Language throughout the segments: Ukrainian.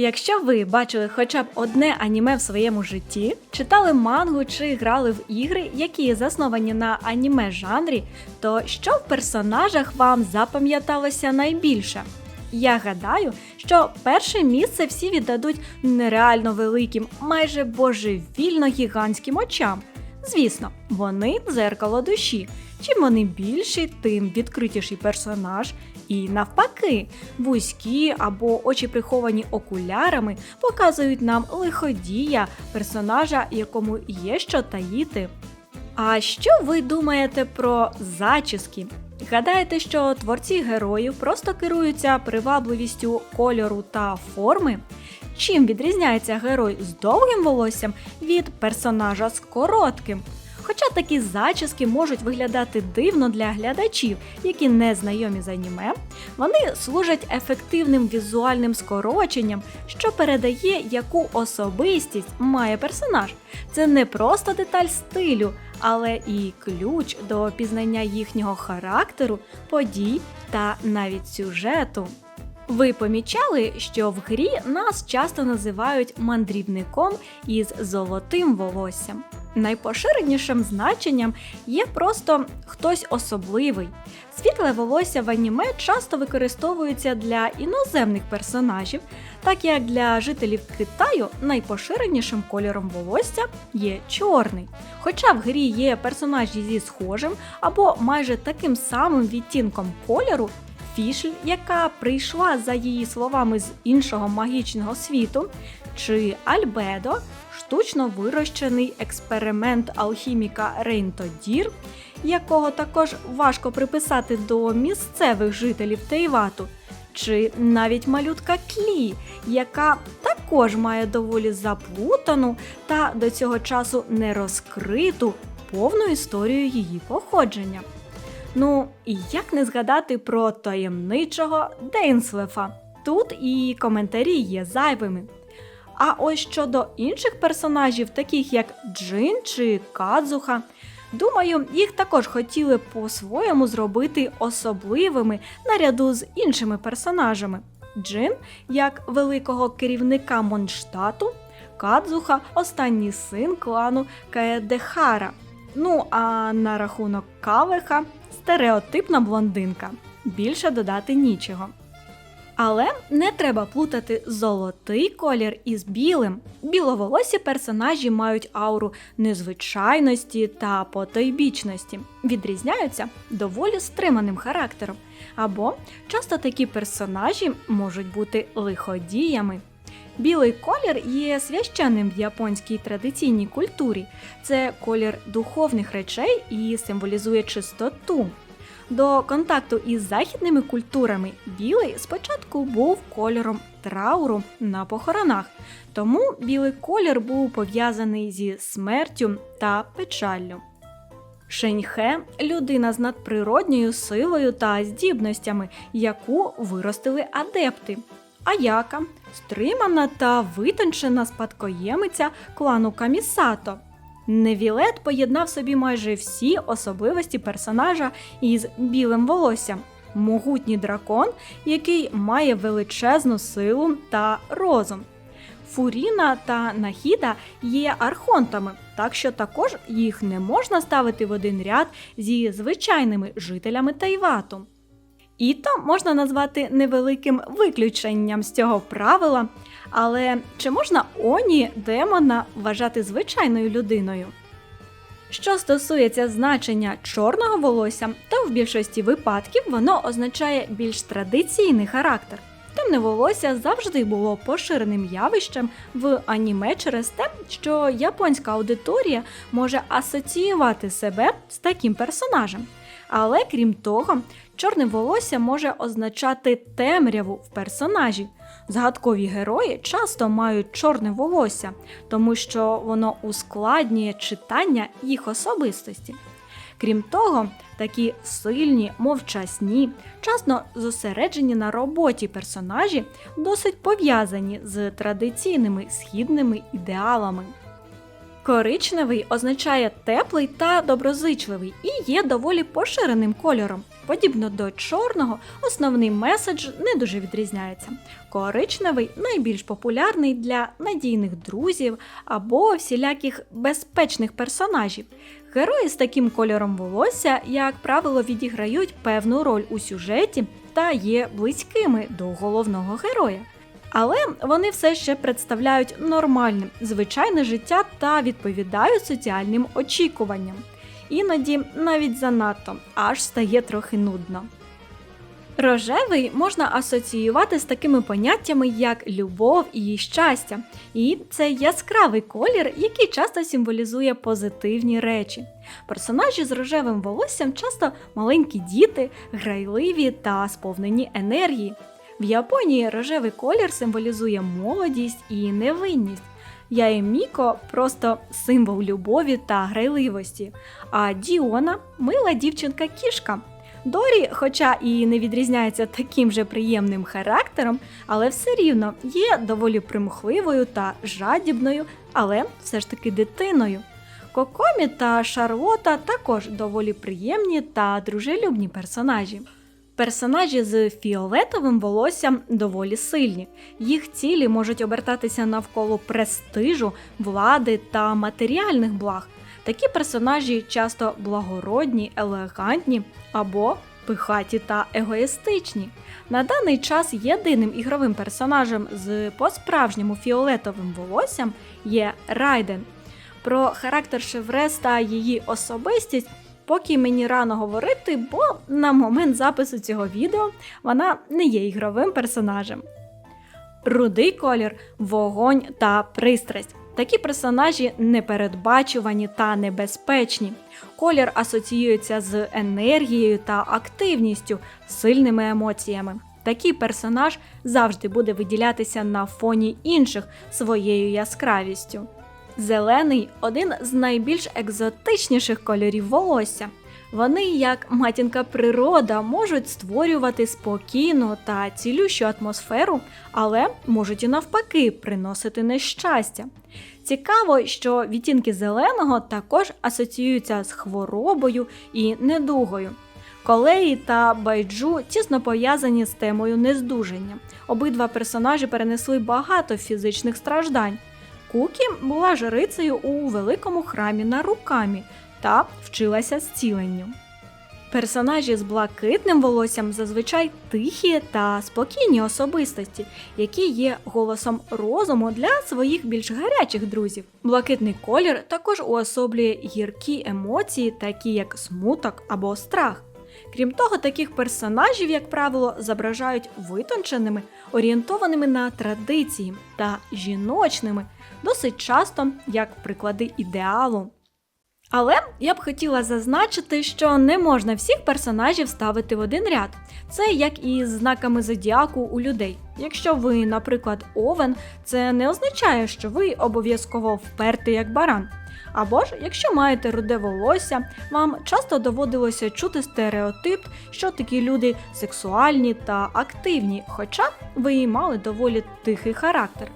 Якщо ви бачили хоча б одне аніме в своєму житті, читали мангу чи грали в ігри, які засновані на аніме жанрі, то що в персонажах вам запам'яталося найбільше? Я гадаю, що перше місце всі віддадуть нереально великим, майже божевільно гігантським очам. Звісно, вони дзеркало душі. Чим вони більші, тим відкритіший персонаж. І навпаки, вузькі або очі приховані окулярами показують нам лиходія, персонажа, якому є що таїти. А що ви думаєте про зачіски? Гадаєте, що творці героїв просто керуються привабливістю кольору та форми? Чим відрізняється герой з довгим волоссям від персонажа з коротким? Хоча такі зачіски можуть виглядати дивно для глядачів, які не знайомі з аніме, вони служать ефективним візуальним скороченням, що передає, яку особистість має персонаж. Це не просто деталь стилю, але і ключ до пізнання їхнього характеру, подій та навіть сюжету. Ви помічали, що в грі нас часто називають мандрівником із золотим волоссям. Найпоширенішим значенням є просто хтось особливий. Світле волосся в аніме часто використовується для іноземних персонажів, так як для жителів Китаю найпоширенішим кольором волосся є чорний. Хоча в грі є персонажі зі схожим або майже таким самим відтінком кольору, Фішль, яка прийшла за її словами з іншого магічного світу, чи Альбедо, штучно вирощений експеримент алхіміка Рейнто Дір, якого також важко приписати до місцевих жителів Тейвату, чи навіть малютка Клі, яка також має доволі заплутану та до цього часу не розкриту повну історію її походження. Ну, і як не згадати про таємничого Дейнслефа? Тут і коментарі є зайвими. А ось щодо інших персонажів, таких як Джин чи Кадзуха, думаю, їх також хотіли по-своєму зробити особливими наряду з іншими персонажами. Джин як великого керівника Монштату, Кадзуха останній син клану Каедехара. Ну а на рахунок Кавеха стереотипна блондинка. Більше додати нічого. Але не треба плутати золотий колір із білим. Біловолосі персонажі мають ауру незвичайності та потойбічності, відрізняються доволі стриманим характером. Або часто такі персонажі можуть бути лиходіями. Білий колір є священним в японській традиційній культурі. Це колір духовних речей і символізує чистоту. До контакту із західними культурами білий спочатку був кольором трауру на похоронах, тому білий колір був пов'язаний зі смертю та печаллю. Шеньхе людина з надприродньою силою та здібностями, яку виростили адепти. Аяка стримана та витончена спадкоємиця клану Камісато. Невілет поєднав собі майже всі особливості персонажа із білим волоссям. Могутній дракон, який має величезну силу та розум. Фуріна та Нахіда є архонтами, так що також їх не можна ставити в один ряд зі звичайними жителями Тайвату. Іто можна назвати невеликим виключенням з цього правила, але чи можна Оні демона вважати звичайною людиною? Що стосується значення чорного волосся, то в більшості випадків воно означає більш традиційний характер. Темне волосся завжди було поширеним явищем в аніме через те, що японська аудиторія може асоціювати себе з таким персонажем. Але крім того, чорне волосся може означати темряву в персонажі. Згадкові герої часто мають чорне волосся, тому що воно ускладнює читання їх особистості. Крім того, такі сильні, мовчасні, часто зосереджені на роботі персонажі досить пов'язані з традиційними східними ідеалами. Коричневий означає теплий та доброзичливий і є доволі поширеним кольором. Подібно до чорного, основний меседж не дуже відрізняється. Коричневий найбільш популярний для надійних друзів або всіляких безпечних персонажів. Герої з таким кольором волосся, як правило, відіграють певну роль у сюжеті та є близькими до головного героя. Але вони все ще представляють нормальне, звичайне життя та відповідають соціальним очікуванням. Іноді навіть занадто, аж стає трохи нудно. Рожевий можна асоціювати з такими поняттями, як любов і щастя, і це яскравий колір, який часто символізує позитивні речі. Персонажі з рожевим волоссям часто маленькі діти, грайливі та сповнені енергії. В Японії рожевий колір символізує молодість і невинність. Яеміко просто символ любові та грайливості, а Діона мила дівчинка-кішка. Дорі, хоча і не відрізняється таким же приємним характером, але все рівно є доволі примхливою та жадібною, але все ж таки дитиною. Кокомі та Шарлота також доволі приємні та дружелюбні персонажі. Персонажі з фіолетовим волоссям доволі сильні. Їх цілі можуть обертатися навколо престижу, влади та матеріальних благ. Такі персонажі часто благородні, елегантні або пихаті та егоїстичні. На даний час єдиним ігровим персонажем з по-справжньому фіолетовим волоссям є Райден. Про характер Шеврес та її особистість поки мені рано говорити, бо на момент запису цього відео вона не є ігровим персонажем. Рудий колір, вогонь та пристрасть. Такі персонажі непередбачувані та небезпечні. Колір асоціюється з енергією та активністю, сильними емоціями. Такий персонаж завжди буде виділятися на фоні інших своєю яскравістю. Зелений один з найбільш екзотичніших кольорів волосся. Вони, як матінка природа, можуть створювати спокійну та цілющу атмосферу, але можуть і навпаки приносити нещастя. Цікаво, що відтінки зеленого також асоціюються з хворобою і недугою. Колеї та байджу тісно пов'язані з темою нездужання. Обидва персонажі перенесли багато фізичних страждань. Кукі була жрицею у великому храмі на рукамі та вчилася зціленню. Персонажі з блакитним волоссям зазвичай тихі та спокійні особистості, які є голосом розуму для своїх більш гарячих друзів. Блакитний колір також уособлює гіркі емоції, такі як смуток або страх. Крім того, таких персонажів, як правило, зображають витонченими, орієнтованими на традиції та жіночними, досить часто як приклади ідеалу. Але я б хотіла зазначити, що не можна всіх персонажів ставити в один ряд. Це як і з знаками зодіаку у людей. Якщо ви, наприклад, овен, це не означає, що ви обов'язково вперти як баран. Або ж, якщо маєте руде волосся, вам часто доводилося чути стереотип, що такі люди сексуальні та активні, хоча ви і мали доволі тихий характер.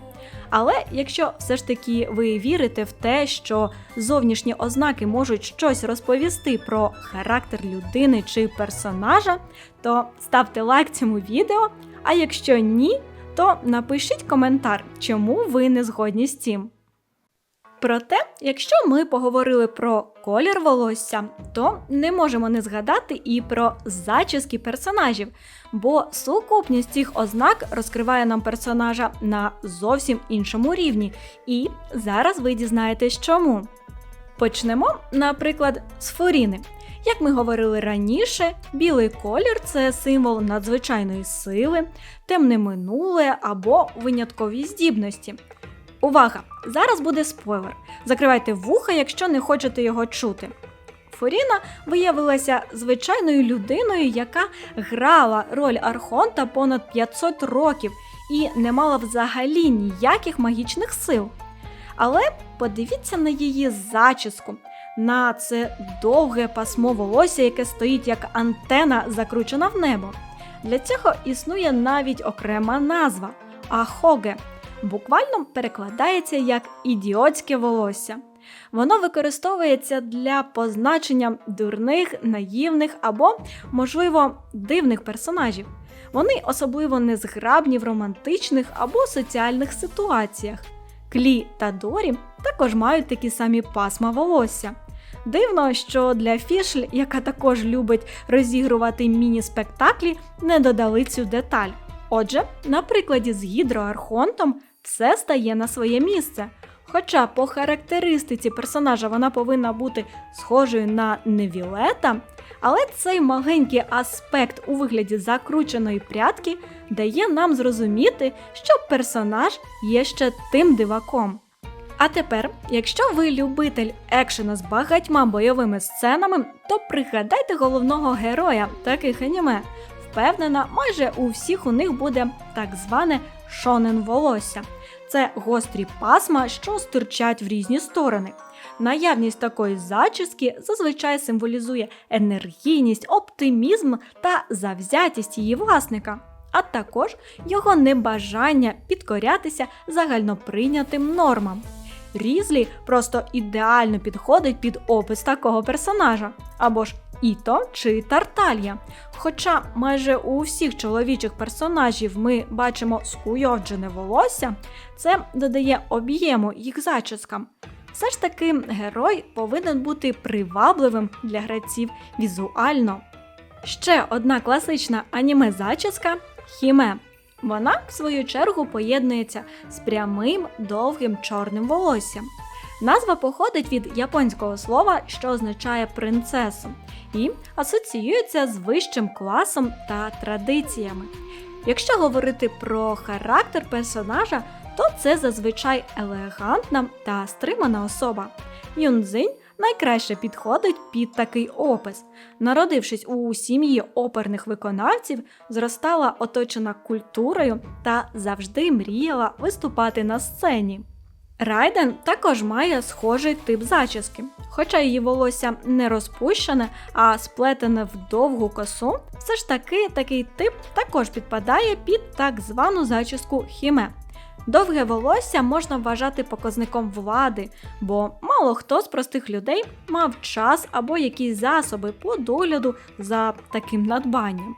Але якщо все ж таки ви вірите в те, що зовнішні ознаки можуть щось розповісти про характер людини чи персонажа, то ставте лайк цьому відео. А якщо ні, то напишіть коментар, чому ви не згодні з цим. Проте, якщо ми поговорили про колір волосся, то не можемо не згадати і про зачіски персонажів, бо сукупність цих ознак розкриває нам персонажа на зовсім іншому рівні. І зараз ви дізнаєтесь чому. Почнемо, наприклад, з форіни. Як ми говорили раніше, білий колір це символ надзвичайної сили, темне минуле або виняткові здібності. Увага! Зараз буде спойлер. Закривайте вуха, якщо не хочете його чути. Форіна виявилася звичайною людиною, яка грала роль Архонта понад 500 років і не мала взагалі ніяких магічних сил. Але подивіться на її зачіску, на це довге пасмо волосся, яке стоїть як антена, закручена в небо. Для цього існує навіть окрема назва ахоге буквально перекладається як ідіотське волосся. Воно використовується для позначення дурних, наївних або, можливо, дивних персонажів. Вони особливо незграбні в романтичних або соціальних ситуаціях. Клі та Дорі також мають такі самі пасма волосся. Дивно, що для Фішль, яка також любить розігрувати міні-спектаклі, не додали цю деталь. Отже, на прикладі з гідроархонтом все стає на своє місце. Хоча по характеристиці персонажа вона повинна бути схожою на Невілета, але цей маленький аспект у вигляді закрученої прядки дає нам зрозуміти, що персонаж є ще тим диваком. А тепер, якщо ви любитель екшена з багатьма бойовими сценами, то пригадайте головного героя таких аніме. Впевнена, майже у всіх у них буде так зване шонен волосся. Це гострі пасма, що стирчать в різні сторони. Наявність такої зачіски зазвичай символізує енергійність, оптимізм та завзятість її власника, а також його небажання підкорятися загальноприйнятим нормам. Різлі просто ідеально підходить під опис такого персонажа, або ж Іто чи Тарталья. Хоча майже у всіх чоловічих персонажів ми бачимо скуйовджене волосся, це додає об'єму їх зачіскам. Все ж таки, герой повинен бути привабливим для гравців візуально. Ще одна класична аніме зачіска хіме. Вона, в свою чергу, поєднується з прямим довгим чорним волоссям. Назва походить від японського слова, що означає принцесу, і асоціюється з вищим класом та традиціями. Якщо говорити про характер персонажа, то це зазвичай елегантна та стримана особа. Юнзинь найкраще підходить під такий опис. Народившись у сім'ї оперних виконавців, зростала оточена культурою та завжди мріяла виступати на сцені. Райден також має схожий тип зачіски. Хоча її волосся не розпущене, а сплетене в довгу косу, все ж таки такий тип також підпадає під так звану зачіску хіме. Довге волосся можна вважати показником влади, бо мало хто з простих людей мав час або якісь засоби по догляду за таким надбанням.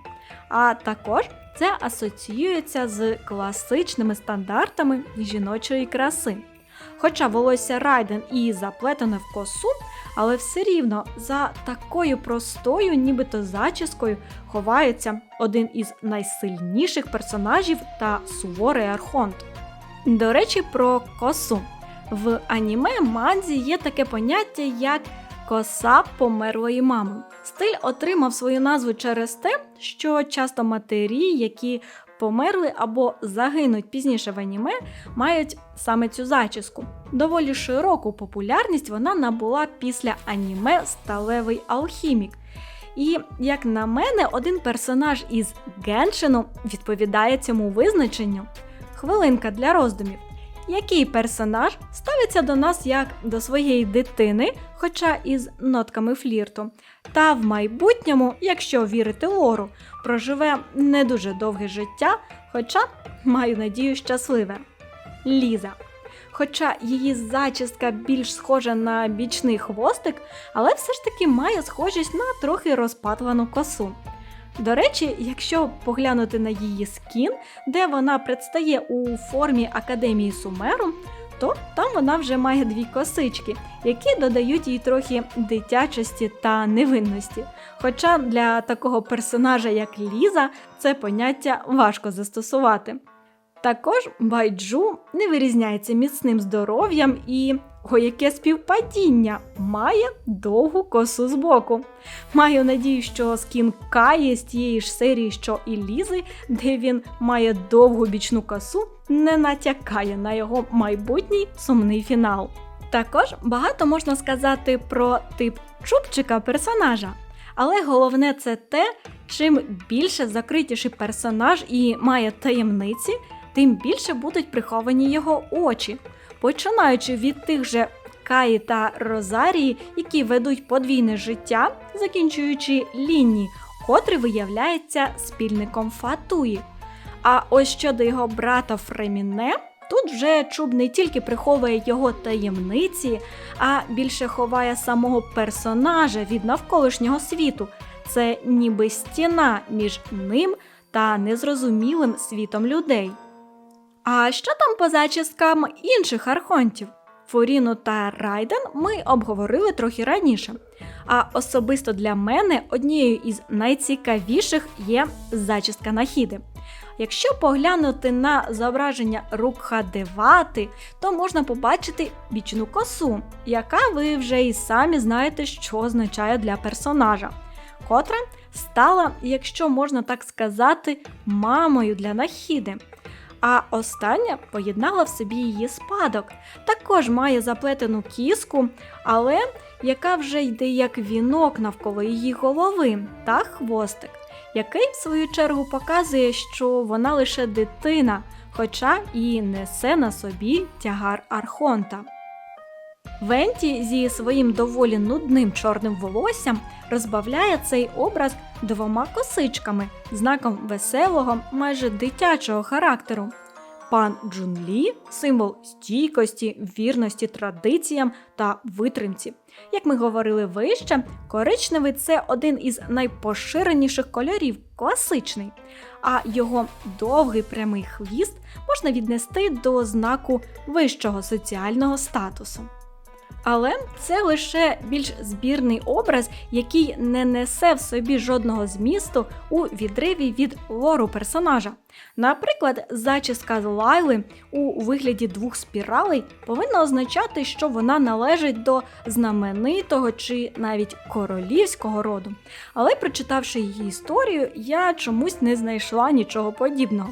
А також це асоціюється з класичними стандартами жіночої краси. Хоча волосся Райден і заплетене в косу, але все рівно за такою простою, нібито зачіскою, ховається один із найсильніших персонажів та суворий архонт. До речі, про косу. В аніме манзі є таке поняття, як коса померлої мами. Стиль отримав свою назву через те, що часто матері, які померли або загинуть пізніше в аніме, мають саме цю зачіску. Доволі широку популярність вона набула після аніме Сталевий алхімік. І, як на мене, один персонаж із Геншину відповідає цьому визначенню. Хвилинка для роздумів. Який персонаж ставиться до нас як до своєї дитини, хоча із нотками флірту, та в майбутньому, якщо вірити лору, проживе не дуже довге життя, хоча маю надію щасливе. Ліза. Хоча її зачістка більш схожа на бічний хвостик, але все ж таки має схожість на трохи розпатлану косу. До речі, якщо поглянути на її скін, де вона предстає у формі Академії Сумеру, то там вона вже має дві косички, які додають їй трохи дитячості та невинності. Хоча для такого персонажа, як Ліза, це поняття важко застосувати. Також Байджу не вирізняється міцним здоров'ям і, о, яке співпадіння, має довгу косу збоку. Маю надію, що скін Каї з тієї ж серії, що і Лізи, де він має довгу бічну косу, не натякає на його майбутній сумний фінал. Також багато можна сказати про тип чубчика персонажа. Але головне це те, чим більше закритіший персонаж і має таємниці, тим більше будуть приховані його очі, починаючи від тих же Каї та Розарії, які ведуть подвійне життя, закінчуючи лінії, котрий виявляється спільником Фатуї. А ось щодо його брата Фреміне, Тут вже чуб не тільки приховує його таємниці, а більше ховає самого персонажа від навколишнього світу. Це ніби стіна між ним та незрозумілим світом людей. А що там по зачіскам інших архонтів? Фуріну та Райден ми обговорили трохи раніше. А особисто для мене однією із найцікавіших є зачістка Нахіди. Якщо поглянути на зображення Рукхадевати, то можна побачити бічну косу, яка ви вже і самі знаєте, що означає для персонажа, котра стала, якщо можна так сказати, мамою для Нахіди. А остання поєднала в собі її спадок. Також має заплетену кіску, але яка вже йде як вінок навколо її голови та хвостик, який, в свою чергу, показує, що вона лише дитина, хоча і несе на собі тягар Архонта. Венті зі своїм доволі нудним чорним волоссям розбавляє цей образ двома косичками, знаком веселого, майже дитячого характеру. Пан Джунлі символ стійкості, вірності традиціям та витримці. Як ми говорили вище, коричневий це один із найпоширеніших кольорів, класичний, а його довгий прямий хвіст можна віднести до знаку вищого соціального статусу. Але це лише більш збірний образ, який не несе в собі жодного змісту у відриві від лору персонажа. Наприклад, зачіска з Лайли у вигляді двох спіралей повинна означати, що вона належить до знаменитого чи навіть королівського роду. Але прочитавши її історію, я чомусь не знайшла нічого подібного.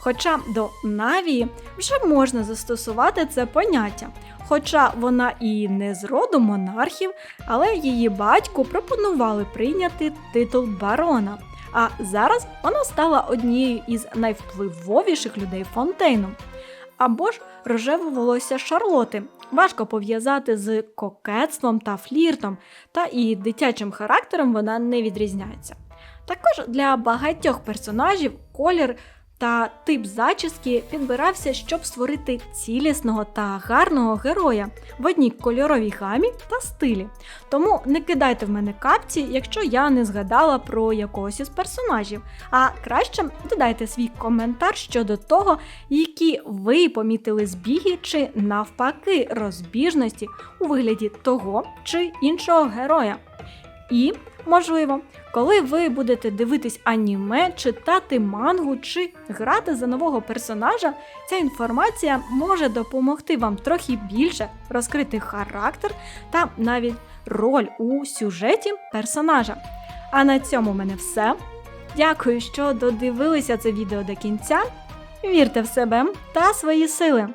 Хоча до Навії вже можна застосувати це поняття. Хоча вона і не з роду монархів, але її батьку пропонували прийняти титул барона. А зараз вона стала однією із найвпливовіших людей Фонтейну. Або ж рожеве волосся Шарлоти важко пов'язати з кокетством та фліртом, та і дитячим характером вона не відрізняється. Також для багатьох персонажів колір та тип зачіски підбирався, щоб створити цілісного та гарного героя в одній кольоровій гамі та стилі. Тому не кидайте в мене капці, якщо я не згадала про якогось із персонажів. А краще додайте свій коментар щодо того, які ви помітили збіги чи навпаки розбіжності у вигляді того чи іншого героя. І, можливо, коли ви будете дивитись аніме, читати мангу чи грати за нового персонажа, ця інформація може допомогти вам трохи більше розкрити характер та навіть роль у сюжеті персонажа. А на цьому в мене все. Дякую, що додивилися це відео до кінця. Вірте в себе та свої сили!